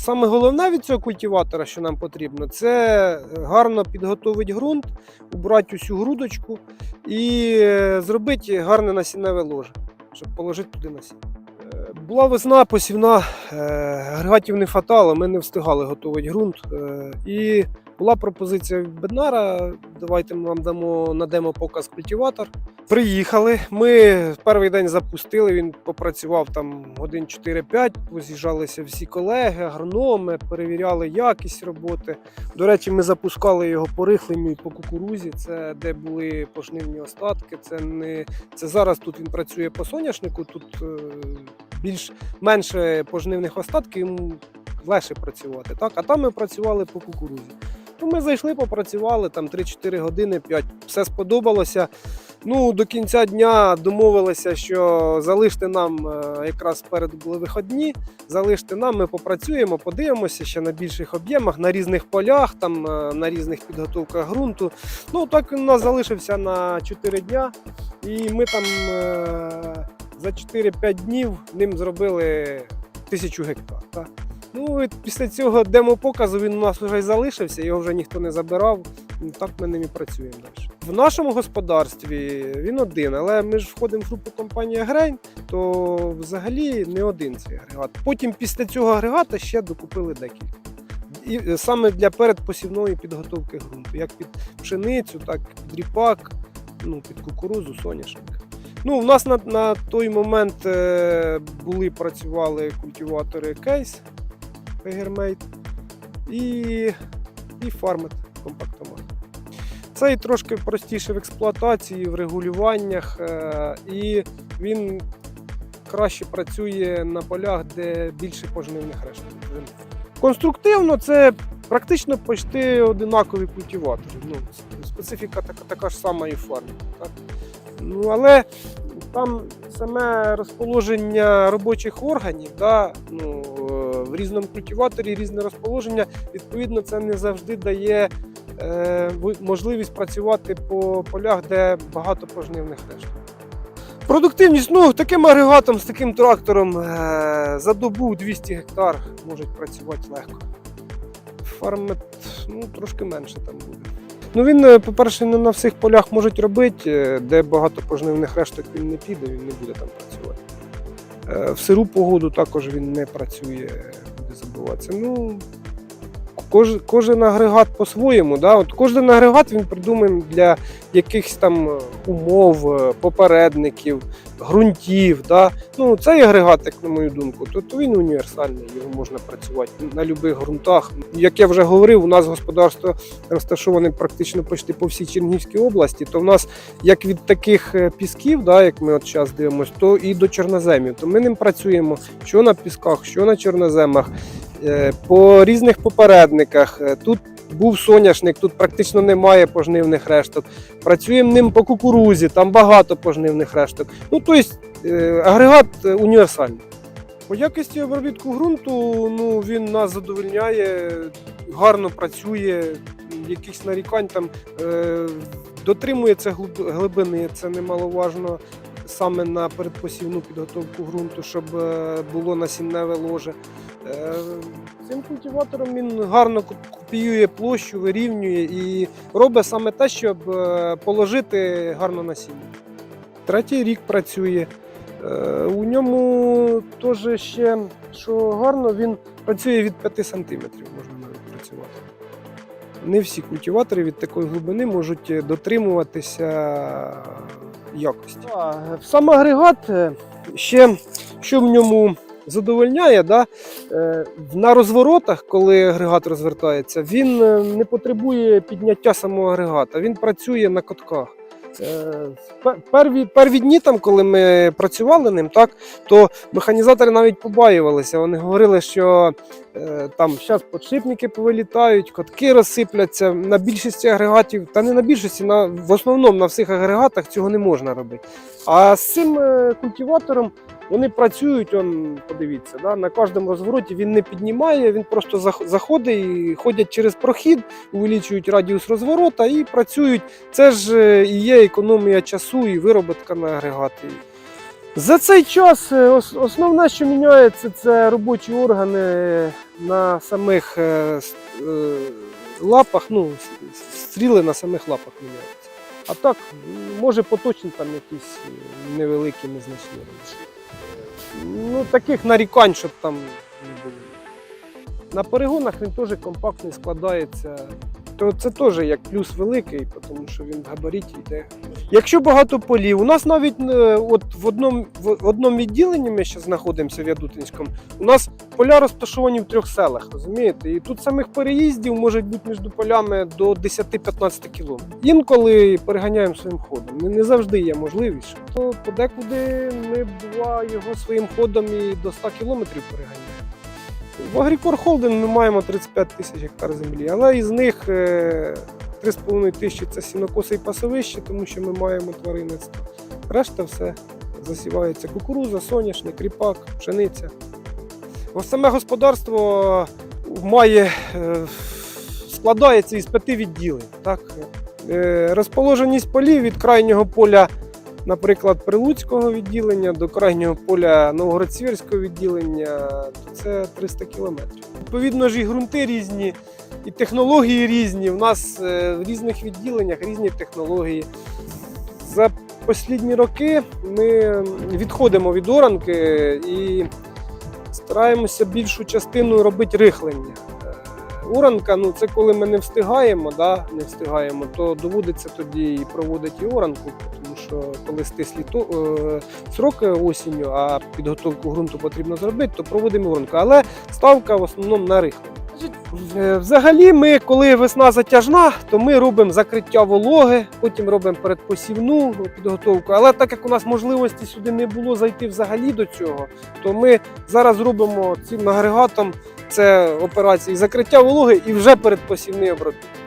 саме головне від цього культиватора, що нам потрібно, це гарно підготовити ґрунт, убрати усю грудочку і е, зробити гарне насінневе ложе, щоб положити туди насіння. Була весна посівна, е, агрегатів не хватало, ми не встигали готувати ґрунт. е, І була пропозиція від Беднара. Давайте ми вам дамо на демо показ культиватор. Приїхали. Ми перший день запустили. Він попрацював там годин 4-5. Поз'їжджалися всі колеги, агрономи, перевіряли якість роботи. До речі, ми запускали його по рихленню і по кукурузі. Це де були пожнивні остатки. Це не це зараз тут він працює по соняшнику. Тут е, більш менше пожнивних остатків, йому легше працювати. Так? А там ми працювали по кукурузі. Ну, ми зайшли, попрацювали там 3-4 години, 5. Все сподобалося. Ну, до кінця дня домовилися, що залиште нам е, якраз спереду були виходні. Залиште нам, ми попрацюємо, подивимося ще на більших об'ємах, на різних полях, там е, на різних підготовках ґрунту. Ну так він у нас залишився на 4 дня, і ми там е, за 4-5 днів ним зробили тисячу гектар. Так? Ну і після цього демопоказу він у нас вже й залишився, його вже ніхто не забирав. Ну, Так ми ним і працюємо далі. В нашому господарстві він один, але ми ж входимо в групу компанії Агрейн, то взагалі не один цей агрегат. Потім після цього агрегата ще докупили декілька. І е, саме для передпосівної підготовки ґрунту, як під пшеницю, так і під ріпак, ну, під кукурузу, соняшник. Ну, у нас на, на той момент е, були працювали культиватори кейс Пегермейт і, і фармет компактомат. Цей трошки простіше в експлуатації, в регулюваннях, е, і він краще працює на полях, де більше пожнивних решток. Конструктивно це практично почти одинакові культиватори. Ну, специфіка така, така ж сама і фармі. Так? Ну, але там саме розположення робочих органів, да, ну, е, в різному культиваторі різне розположення, відповідно, це не завжди дає е, можливість працювати по полях, де багато пожнивних решток. Продуктивність, ну, таким агрегатом, з таким трактором е, за добу 200 гектар можуть працювати легко. Фармет ну, трошки менше там буде. Ну він, е, по-перше, не на всіх полях можуть робити, е, де багато пожнивних решток він не піде, він не буде там працювати. Е, В сиру погоду також він не працює, буде забуватися. Ну, кож, кожен агрегат по-своєму. Да? От кожен агрегат він придуманий для якихось там умов, попередників, ґрунтів. Да? Ну, цей агрегат, як на мою думку, то, то він універсальний, його можна працювати на будь-яких ґрунтах. Як я вже говорив, у нас господарство розташоване практично почти по всій Чернігівській області, то в нас як від таких е, пісків, да, як ми от зараз дивимося, то і до чорноземів. То ми ним працюємо що на пісках, що на чорноземах, е, по різних попередниках. Е, Тут був соняшник, тут практично немає пожнивних решток. Працюємо ним по кукурузі, там багато пожнивних решток. Ну, тобто агрегат е, універсальний. По якості обробітку ґрунту ну, він нас задовольняє, гарно працює, якихось нарікань там е, дотримується глибини, це немаловажно саме на передпосівну підготовку ґрунту, щоб е, було насінневе ложе. Цим культиватором він гарно копіює площу, вирівнює і робить саме те, щоб е, положити гарно насіння. Третій рік працює. Е, У ньому теж ще, що гарно, він працює від 5 см, можна навіть працювати. Не всі культиватори від такої глибини можуть дотримуватися якості. Сам агрегат е, ще що в ньому задовольняє, да? е, на розворотах, коли агрегат розвертається, він е, не потребує підняття самого агрегата, він працює на котках. Е, Перві, перві дні, там, коли ми працювали ним, так, то механізатори навіть побаювалися. Вони говорили, що е, там зараз подшипники повилітають, котки розсипляться. На більшості агрегатів, та не на більшості, на, в основному на всіх агрегатах цього не можна робити. А з цим культиватором вони працюють, он, подивіться, да, на кожному розвороті він не піднімає, він просто заходить і ходять через прохід, увеличують радіус розворота і працюють. Це ж е, і є економія часу і вироботка на агрегаті. За цей час е, основне, що міняється, це робочі органи на самих е, лапах, ну, стріли на самих лапах міняються. А так, може поточні там якісь невеликі, незначні речі. Ну, таких нарікань, щоб там не було. На перегонах він теж компактний складається. То це теж як плюс великий, тому що він в габаріті йде. Якщо багато полів, у нас навіть е, от в одному в одному відділенні ми ще знаходимося в Ядутинському. У нас поля розташовані в трьох селах, розумієте? І тут самих переїздів може бути між полями до 10-15 кілометрів. Інколи переганяємо своїм ходом. Не, не завжди є можливість. То подекуди ми бува його своїм ходом і до 100 кілометрів переганяємо. В Агрікор Холдинг ми маємо 35 тисяч гектар землі, але із них е, 3,5 тисячі це сінокоси і пасовище, тому що ми маємо тваринництво. Решта все засівається кукуруза, соняшник, ріпак, пшениця. Саме господарство має, е, складається із п'яти відділень. Так? Е, Розположеність полів від крайнього поля, наприклад, Прилуцького відділення до крайнього поля Новгород-Сіверського відділення, то це 300 кілометрів. Відповідно ж, і ґрунти різні, і технології різні. У нас е, в різних відділеннях різні технології. За останні роки ми відходимо від оранки і стараємося більшу частину робити рихлення. Е, Оранка, ну це коли ми не встигаємо, да, не встигаємо, то доводиться тоді і проводити і тому що коли стислі то, е, сроки осінню, а підготовку ґрунту потрібно зробити, то проводимо оранку. Але ставка в основному на рихлення. Е, Взагалі, ми, коли весна затяжна, то ми робимо закриття вологи, потім робимо передпосівну підготовку. Але так як у нас можливості сюди не було зайти взагалі до цього, то ми зараз робимо цим агрегатом це операції закриття вологи і вже передпосівний обробіток.